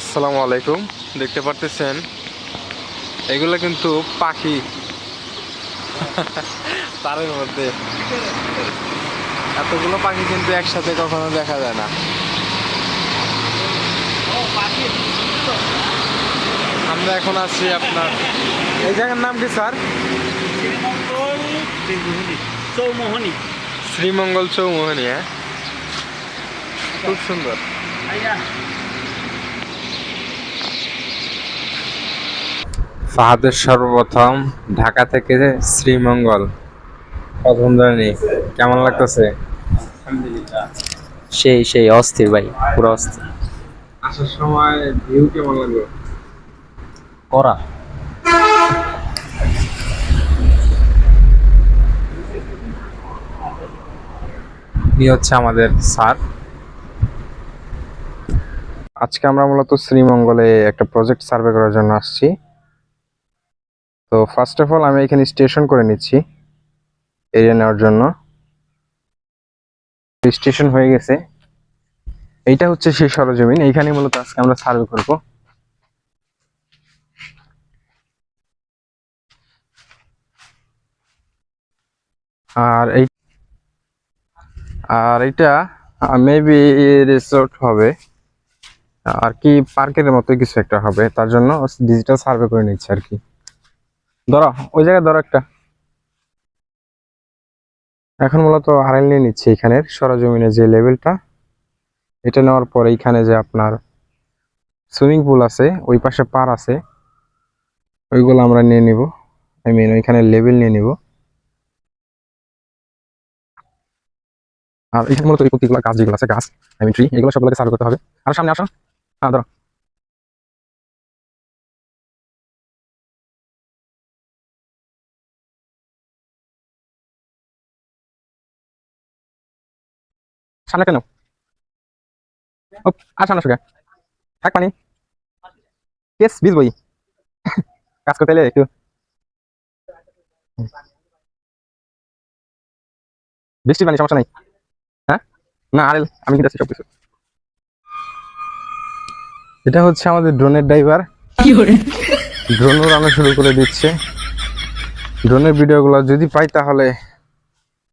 আসসালামু আলাইকুম। দেখতে পারতেছেন? এগুলো কিন্তু পাখি। তারের মধ্যে। এতগুলো পাখি কিন্তু একসাথে কখনো দেখা যায় না। আমরা এখন আছি আপনার এই জায়গার নাম কি স্যার? চৌমোহনী। শ্রীমঙ্গল চৌমোহনী হ্যাঁ? খুব সুন্দর। ফাহাদের সর্বপ্রথম ঢাকা থেকে শ্রীমঙ্গল। প্রথম জার্নি কেমন লাগতেছে? সেই সেই অস্থির ভাই পুরো অস্থির। আসার সময় ভিউ কেমন লাগল? করা কি হচ্ছে আমাদের স্যার। আজকে আমরা মূলত শ্রীমঙ্গলে একটা প্রজেক্ট সার্ভে করার জন্য আসছি। তো ফার্স্ট অফ অল আমি এখানে স্টেশন করে নিচ্ছি এরিয়া নেওয়ার জন্য। স্টেশন হয়ে গেছে। এইটা হচ্ছে সেই সরজমিন। এইখানে মূলত আজকে আমরা সার্ভে করব। আর এই আর এটা মেবি রিসোর্ট হবে। আর কি পার্কের মতো কিছু একটা হবে। তার জন্য ডিজিটাল সার্ভে করে নিচ্ছে আর কি। ধরো, ওই জায়গায় ধরো একটা। এখন মূলত আড়াই নিয়ে নিচ্ছে এখানের সরজমিনের যে লেভেলটা, এটা নেওয়ার পর এইখানে যে আপনার সুইমিং পুল আছে, ওই পাশে পার আছে, ওইগুলো আমরা নিয়ে নিব। আই মিন ওইখানে লেভেল নিয়ে নিব। আর এখানে মূলত গাছ যেগুলো আছে, গাছ আই মিন ট্রি এগুলো সবগুলোকে সার্ভ করতে হবে। আর সামনে আসো। হ্যাঁ ধরো। সামনে কেন আর সামনে কে? থাক পানি। কেস বিজ বই কাজ করতে এলে একটু। বৃষ্টির পানি সমস্যা নাই। হ্যাঁ? না আরে আমি কিন্তু সব কিছু এটা হচ্ছে আমাদের ড্রোনের ড্রাইভার ড্রোন উড়ানো শুরু করে দিচ্ছে। ড্রোনের ভিডিওগুলো যদি পাই তাহলে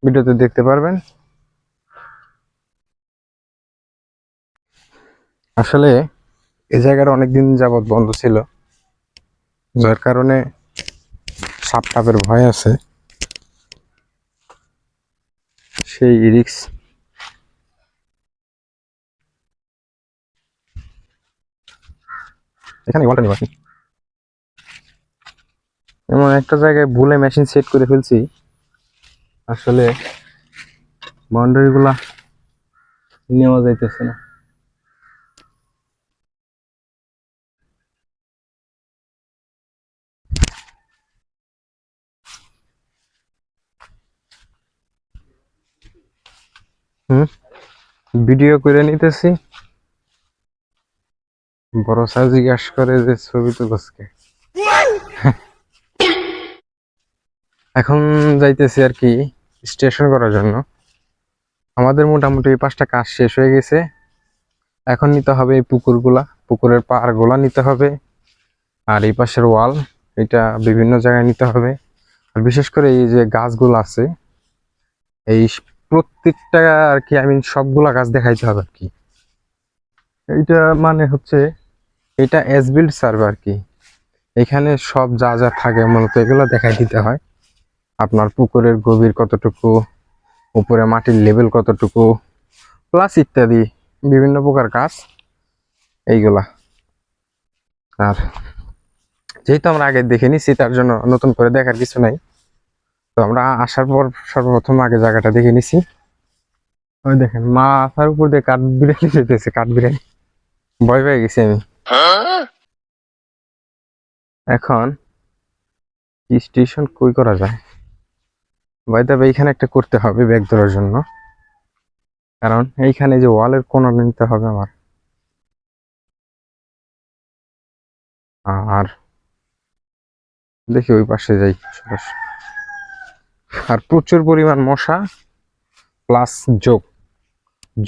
ভিডিওতে দেখতে পারবেন। আসলে এই জায়গাটা অনেকদিন যাবৎ বন্ধ ছিল। যার কারণে সাপ টাপের ভয় আছে। সেই রিক্স এখানে এমন একটা জায়গায় ভুলে মেশিন সেট করে ফেলছি। আসলে বাউন্ডারি গুলা নেওয়া যাইতেছে না। হুম? ভিডিও করে নিতেছি। বড় স্যার জিজ্ঞাস করে যে ছবি তুলসকে এখন যাইতেছি আর কি স্টেশন করার জন্য। আমাদের মোটামুটি পাঁচটা কাজ শেষ হয়ে গেছে। এখন নিতে হবে এই পুকুরগুলা। পুকুরের পাড়গুলা নিতে হবে। আর এই পাশের ওয়াল, এটা বিভিন্ন জায়গায় নিতে হবে। আর বিশেষ করে এই যে গাছগুলো আছে, এই প্রত্যেকটা আর কি আই মিন সবগুলা গাছ দেখাইতে হবে আর কি। এইটা মানে হচ্ছে, এটা এস বিল্ড সার্ভে আর কি। এখানে সব যা যা থাকে মূলত এগুলো দেখাই দিতে হয়। আপনার পুকুরের গভীর কতটুকু, উপরে মাটির লেভেল কতটুকু প্লাস ইত্যাদি বিভিন্ন প্রকার কাজ এইগুলা। আর যেহেতু আমরা আগে দেখে নিছি তার জন্য নতুন করে দেখার কিছু নাই। তো আমরা আসার পর সর্বপ্রথম আগে জায়গাটা দেখে নিছি। ওই দেখেন মা আসার উপর দিয়ে কাঠ বিড়ালি যেতেছে, কাঠ বিড়ালি। ভয় পেয়ে গেছি আমি। এখন স্টেশন কই করা যায়? ভাই তবে এইখানে একটা করতে হবে ব্যাগ ধরার জন্য। কারণ এইখানে যে ওয়ালের কোনা নিতে হবে আমার। আর দেখি ওই পাশে যাই আর প্রচুর পরিমাণ মশা প্লাস যোগ।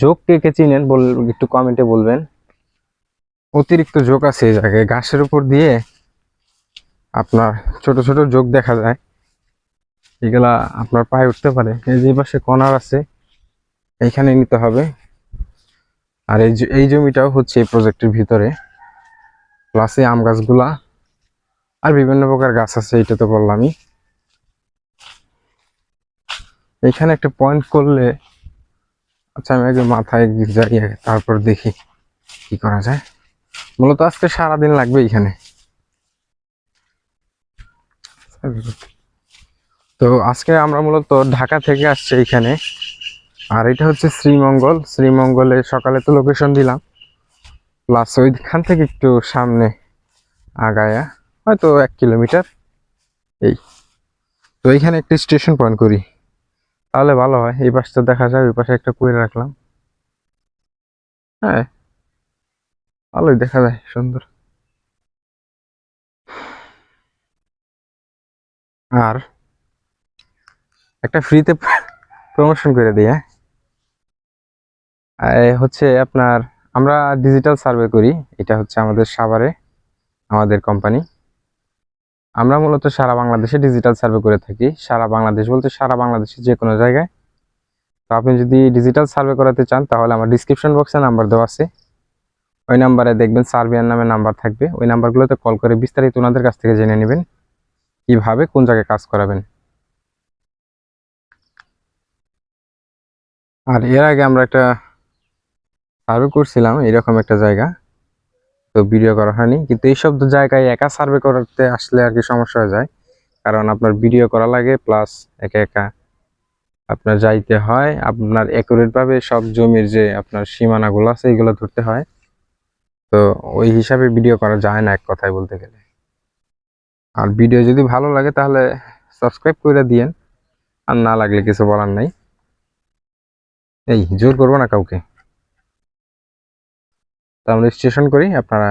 যোগ কে কে চিনেন বল, একটু কমেন্টে বলবেন। অতিরিক্ত যোগ আছে এই জায়গায়, ঘাসের উপর দিয়ে আপনার ছোট ছোট যোগ দেখা যায়। এগুলা আপনার পায়ে উঠতে পারে। এই যে পাশে কর্নার আছে, এইখানে নিতে হবে। আর এই এই জমিটাও হচ্ছে এই প্রজেক্টের ভিতরে। প্লাসে আম গাছগুলা, আর বিভিন্ন প্রকার গাছ আছে এটা তো বললামই। এখানে একটা পয়েন্ট করলে আচ্ছা আমি আগে মাথায় যাই তারপর দেখি কি করা যায়। মূলত আজকে সারাদিন লাগবে এখানে। তো আজকে আমরা মূলত ঢাকা থেকে আসছি এখানে। আর এটা হচ্ছে শ্রীমঙ্গল। শ্রীমঙ্গলে সকালে তো লোকেশন দিলাম। প্লাস ওইখান থেকে একটু সামনে আগায়া, হয়তো এক কিলোমিটার। এই, তো এইখানে একটা স্টেশন পয়েন্ট করি। তাহলে ভালো হয়। এই পাশটা দেখা যায়, ওই পাশে একটা করে রাখলাম। হ্যাঁ ভালোই দেখা যায়, সুন্দর। আর একটা ফ্রিতে প্রমোশন করে দিই হ্যাঁ? হচ্ছে আপনার, আমরা ডিজিটাল সার্ভে করি, এটা হচ্ছে আমাদের সাভারে, আমাদের কোম্পানি আমরা মূলত সারা বাংলাদেশে ডিজিটাল সার্ভে করে থাকি। সারা বাংলাদেশ বলতে সারা বাংলাদেশে যে কোনো জায়গায়। তো আপনি যদি ডিজিটাল সার্ভে করাতে চান, তাহলে আমার ডিসক্রিপশন বক্সে নাম্বার দেওয়া আছে। ওই নাম্বারে দেখবেন সার্ভিয়ার নামে নাম্বার থাকবে। ওই নাম্বারগুলোতে কল করে বিস্তারিত ওনাদের কাছ থেকে জেনে নেবেন কীভাবে কোন জায়গায় কাজ করাবেন। আর এর আগে আমরা একটা সার্ভে করছিলাম, এরকম একটা জায়গা। তো ভিডিও করা হয়নি। কিন্তু এইসব জায়গায় একা সার্ভে করতে আসলে আর কি সমস্যা হয়ে যায়। কারণ আপনার ভিডিও করা লাগে প্লাস একা একা আপনার যাইতে হয়। আপনার অ্যাকুরেট ভাবে সব জমির যে আপনার সীমানাগুলো আছে এগুলো ধরতে হয়। তো ওই হিসাবে ভিডিও করা যায় না এক কথায় বলতে গেলে। আর ভিডিও যদি ভালো লাগে, তাহলে সাবস্ক্রাইব করে দিয়েন। আর না লাগলে কিছু বলার নাই। এই, জোর করব না কাউকে। তো আমরা স্টেশন করি, আপনারা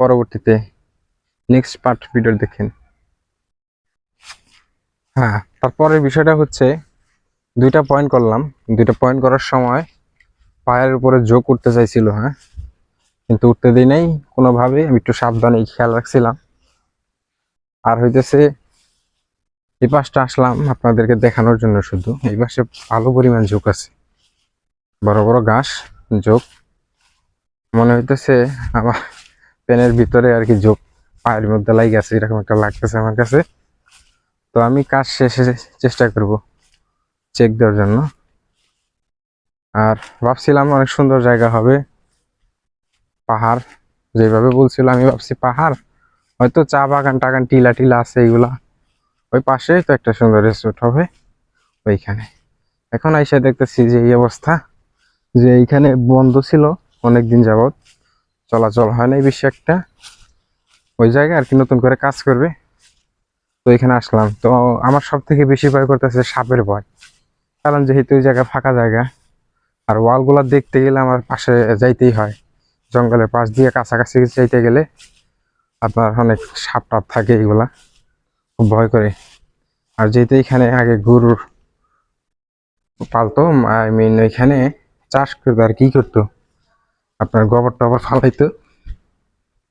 পরবর্তীতে নেক্সট পার্ট ভিডিও দেখেন। হ্যাঁ তারপরের বিষয়টা হচ্ছে, দুইটা পয়েন্ট করলাম। দুইটা পয়েন্ট করার সময় পায়ের উপরে যোগ করতে চাইছিল হ্যাঁ? কিন্তু উঠতে দিই নাই কোনোভাবে, আমি একটু সাবধানে খেয়াল রাখছিলাম। আর হইতেছে, এই পাশটা আসলাম আপনাদেরকে দেখানোর জন্য শুধু। এই পাশে ভালো পরিমাণ ঝোঁক আছে। বড় বড় ঘাস ঝোঁক মনে হইতেছে আমার পেনের ভিতরে আর কি ঝোঁক পায়ের মধ্যে লাগে এরকম একটা লাগতেছে আমার কাছে। তো আমি কাজ শেষে চেষ্টা করব চেক দেওয়ার জন্য। আর ভাবছিলাম অনেক সুন্দর জায়গা হবে, পাহাড়, যেভাবে বলছিল আমি ভাবছি পাহাড়, হয়তো চা বাগান টাগান টিলা টিলা আছে এগুলা। ওই পাশেই তো একটা সুন্দর রেস্টুরেন্ট হবে, ওইখানে। এখন আইসা দেখতেছি যে এই অবস্থা, যে এইখানে বন্ধ ছিল। অনেক দিন যাবত চলাচল হয় নাই বেশি একটা। ওই জায়গায় আর কি নতুন করে কাজ করবে। তো এখানে আসলাম। তো আমার সব থেকে বেশি ভয় করতেছে সাপের ভয়। কারণ যেহেতু ওই জায়গা ফাঁকা জায়গা, আর ওয়ালগুলো দেখতে গেলে আমার পাশে যাইতেই হয়। জঙ্গলের পাশ দিয়ে কাছাকাছি যাইতে গেলে আপনার অনেক সাপ টাপ থাকে এগুলা। খুব ভয় করে। আর যেহেতু এখানে আগে গরুর পালতো, আই মিন ওইখানে চাষ করতো আর কি করতো। আপনার গোবর টবর ফালাইতো।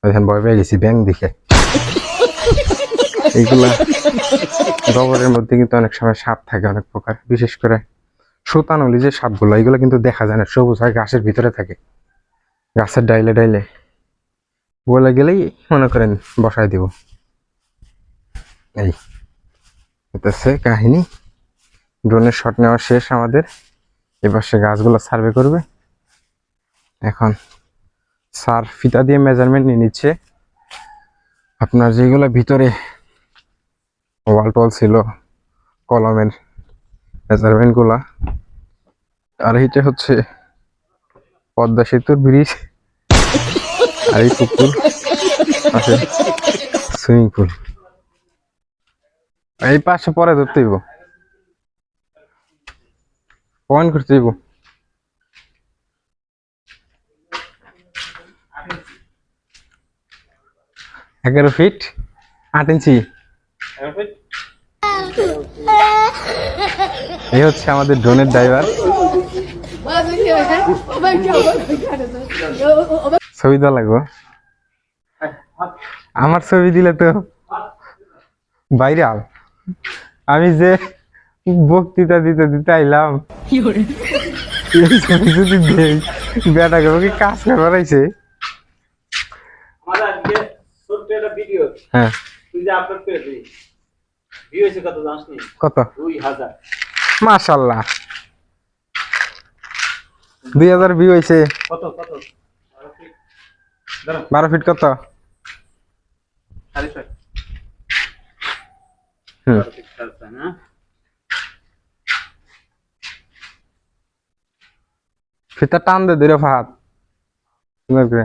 ওইখানে ভয় পেয়ে গেছি ব্যাং দেখে। এইগুলা গোবরের মধ্যে কিন্তু অনেক সময় সাপ থাকে অনেক প্রকার। বিশেষ করে সুতানলি যে সাপগুলো, এগুলো কিন্তু দেখা যায় না, সবুজ হয় গাছের ভিতরে থাকে। গাছের ডাইলে ডাইলে। বলে গেলেই মনে করেন বসায় দিব। এই হতেছে কাহিনী। ড্রোনের শট নেওয়া শেষ আমাদের। এবার সে গাছগুলো সার্ভে করবে। এখন সার ফিতা দিয়ে মেজারমেন্ট নিয়ে নিচ্ছে। আপনার যেগুলো ভিতরে ওয়াল টল ছিল, কলমের মেজারমেন্টগুলা আর এইটা হচ্ছে পদ্মা সেতুর ব্রিজ আর এই পুকুর আছে সুইমিং পুল এই পাশে পরে ধরতে হইব। পয়েন্ট করতে এগারো ফিট আট ইঞ্চি এই হচ্ছে আমাদের ড্রোনের ড্রাইভার ছবি দেওয়া লাগবো। আমার ছবি দিলে তো ভাইরাল আমি যে বক্তৃতা দিতে দিতে আইলাম। যদি দেই বেটাকে কি কাজ করাইছে একটা ভিডিও হ্যাঁ। তুই যে আপলোড করে দিই ভিউ হয়েছে কত জানিস নি কত? দুই হাজার। মাশাল্লাহ ভিউ হয়েছে। কত কত? দাঁড়া বারো ফিট কত? হুম। ফিট না? ফিতা টান দে ধরে সুন্দর করে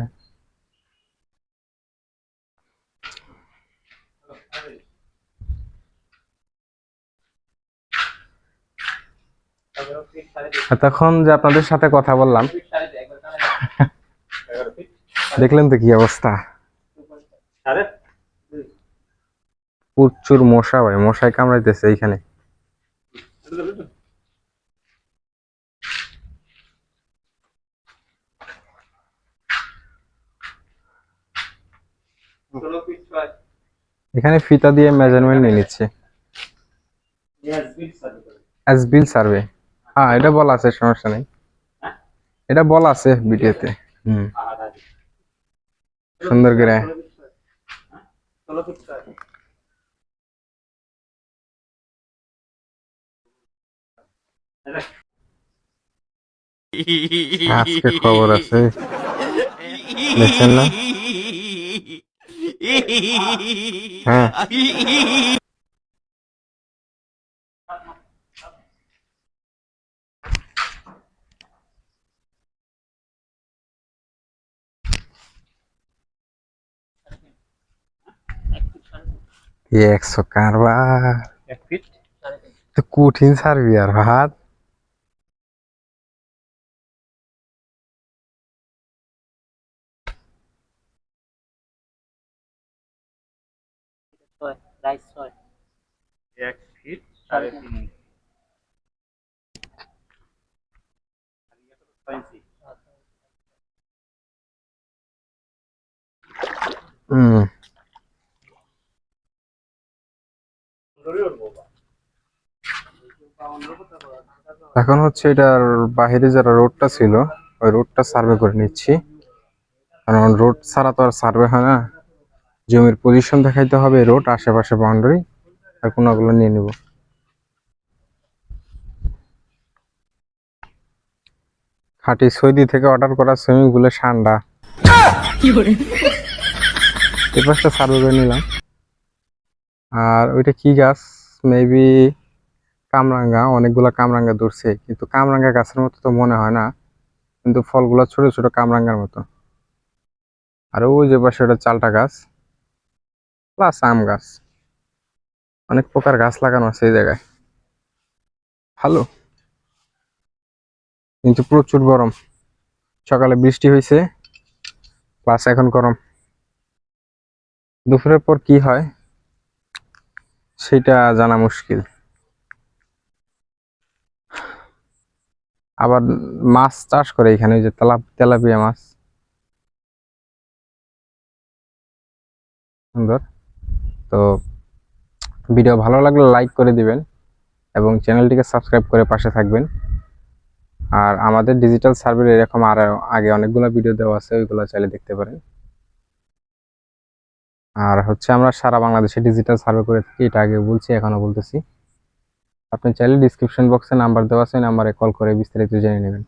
এতক্ষণ যে আপনাদের সাথে কথা বললাম দেখলেন তো কি অবস্থা? প্রচুর মশা ভাই মশায় কামড়াইতেছে এইখানে। এখানে ফিতা দিয়ে মেজারমেন্ট নিয়ে নিচ্ছে। অ্যাজ বিল সার্ভে হ্যাঁ এটা বলা আছে, সমস্যা নেই? এটা বলা আছে ভিডিওতে। হুম। সুন্দর করে। খবর আছে। দেখছেন না? হ্যাঁ। একশো কারবার তো কঠিন সার্ভি আর হাত এক ফিট সাড়ে তিন ইঞ্চি। হুম এখন হচ্ছে এটার বাহিরে যারা রোডটা ছিল, ওই রোডটা সার্ভে করে নিচ্ছি। কারণ রোড ছাড়া তো আর সার্ভে হয় না। জমির পজিশন দেখাইতে হবে রোড, আশেপাশে বাউন্ডারি আর কোনগুলো নিয়ে নিব। খাঁটি সৌদি থেকে অর্ডার করা সুইমিং পুলের ঠান্ডা। এই পাশটা সার্ভে করে নিলাম। আর ওইটা কি গাছ? মেবি কামরাঙ্গা, অনেকগুলা কামরাঙ্গা ধরছে, কিন্তু কামরাঙ্গা গাছের মতো তো মনে হয় না, কিন্তু ফলগুলো ছোট ছোট কামরাঙ্গার মতো। আর ওই যে পাশে ওটা চালটা গাছ, প্লাস আম গাছ। অনেক প্রকার গাছ লাগানো আছে এই জায়গায়। ভালো। কিন্তু প্রচুর গরম। সকালে বৃষ্টি হয়েছে প্লাস এখন গরম। দুপুরের পর কি হয়, সেটা জানা মুশকিল। আবার মাছ চাষ করে এখানে ওই যে তেলা, তেলাপিয়া মাছ। সুন্দর। তো ভিডিও ভালো লাগলে লাইক করে দিবেন এবং চ্যানেলটিকে সাবস্ক্রাইব করে পাশে থাকবেন। আর আমাদের ডিজিটাল সার্ভের এরকম আর আগে অনেকগুলো ভিডিও দেওয়া আছে, ওইগুলো চাইলে দেখতে পারেন। আর হচ্ছে আমরা সারা বাংলাদেশে ডিজিটাল সার্ভে করে থাকি, এটা আগে বলছি এখনও বলতেছি। আপনি চাইলে ডিসক্রিপশন বক্সে নাম্বার দেওয়া আছে নাম্বারে কল করে বিস্তারিত জেনে নেবেন।